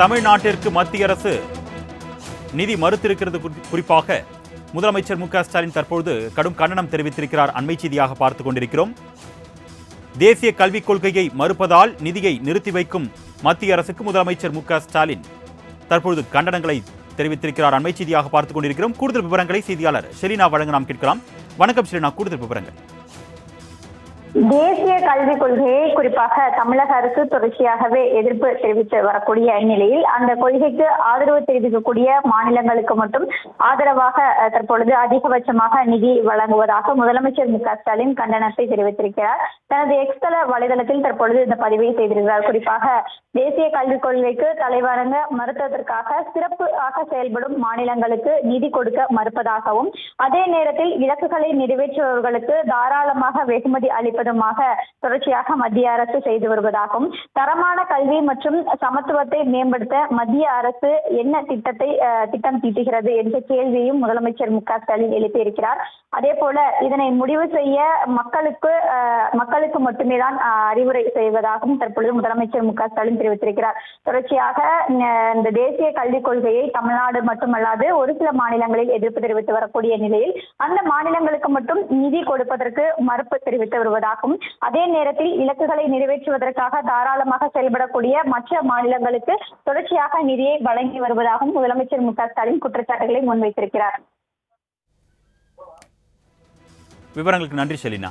தமிழ்நாட்டிற்கு மத்திய அரசு நிதி மறுத்திருக்கிறது குறிப்பாக முதலமைச்சர் மு ஸ்டாலின் தற்பொழுது கடும் கண்டனம் தெரிவித்திருக்கிறார். அண்மை செய்தியாக பார்த்துக் கொண்டிருக்கிறோம். தேசிய கல்விக் கொள்கையை மறுப்பதால் நிதியை நிறுத்தி வைக்கும் மத்திய அரசுக்கு முதலமைச்சர் மு ஸ்டாலின் தற்பொழுது கண்டனங்களை தெரிவித்திருக்கிறார். அண்மை செய்தியாக பார்த்துக் கொண்டிருக்கிறோம். கூடுதல் விவரங்களை செய்தியாளர் ஷெலினா வழங்க நாம் கேட்கலாம். வணக்கம் ஷெலினா கூடுதல் விவரங்கள். தேசிய கல்விக் கொள்கையை குறிப்பாக தமிழக அரசு தொடர்ச்சியாகவே எதிர்ப்பு தெரிவித்து வரக்கூடிய நிலையில் அந்த கொள்கைக்கு ஆதரவு தெரிவிக்கக்கூடிய மாநிலங்களுக்கு மட்டும் ஆதரவாக தற்பொழுது அதிகபட்சமாக நிதி வழங்குவதாக முதலமைச்சர் மு க ஸ்டாலின் கண்டனத்தை தெரிவித்திருக்கிறார். தனது எக்ஸ்தள வலைதளத்தில் தற்பொழுது இந்த பதிவை செய்திருக்கிறார். குறிப்பாக தேசிய கல்விக் கொள்கைக்கு தலைவரங்க மறுத்ததற்காக சிறப்பாக செயல்படும் மாநிலங்களுக்கு நிதி கொடுக்க மறுப்பதாகவும் அதே நேரத்தில் இலக்குகளை நிறைவேற்றுபவர்களுக்கு தாராளமாக வெகுமதி அளிப்பதுமாக தொடர்ச்சியாக மத்திய அரசு செய்து வருவதாகவும் தரமான கல்வி மற்றும் சமத்துவத்தை மேம்படுத்த மத்திய அரசு என்ன திட்டத்தை திட்டம் தீட்டுகிறது என்ற கேள்வியும் முதலமைச்சர் மு க ஸ்டாலின் எழுப்பியிருக்கிறார். அதே போல இதனை முடிவு செய்ய மக்களுக்கு மக்களுக்கு மட்டுமே தான் அறிவுரை செய்வதாகவும் தற்பொழுது முதலமைச்சர் மு க ஸ்டாலின் தெரிவித்திருக்கிறார். தொடர்ச்சியாக இந்த தேசிய கல்விக் கொள்கையை தமிழ்நாடு மட்டுமல்லாது ஒரு சில மாநிலங்களில் எதிர்ப்பு தெரிவித்து வரக்கூடிய நிலையில் அந்த மாநிலங்களுக்கு மட்டும் நிதி கொடுப்பதற்கு மறுப்பு தெரிவித்து வருவதாக வருவதாகவும் அதே நேரத்தில் இலக்குகளை நிறைவேற்றுவதற்காக தாராளமாக செயல்படக்கூடிய மற்ற மாநிலங்களுக்கு தொடர்ச்சியாக நிதியை வழங்கி வருவதாகவும் முதலமைச்சர் மு க ஸ்டாலின் குற்றச்சாட்டுகளை முன்வைத்திருக்கிறார். விவரங்களுக்கு நன்றி செலினா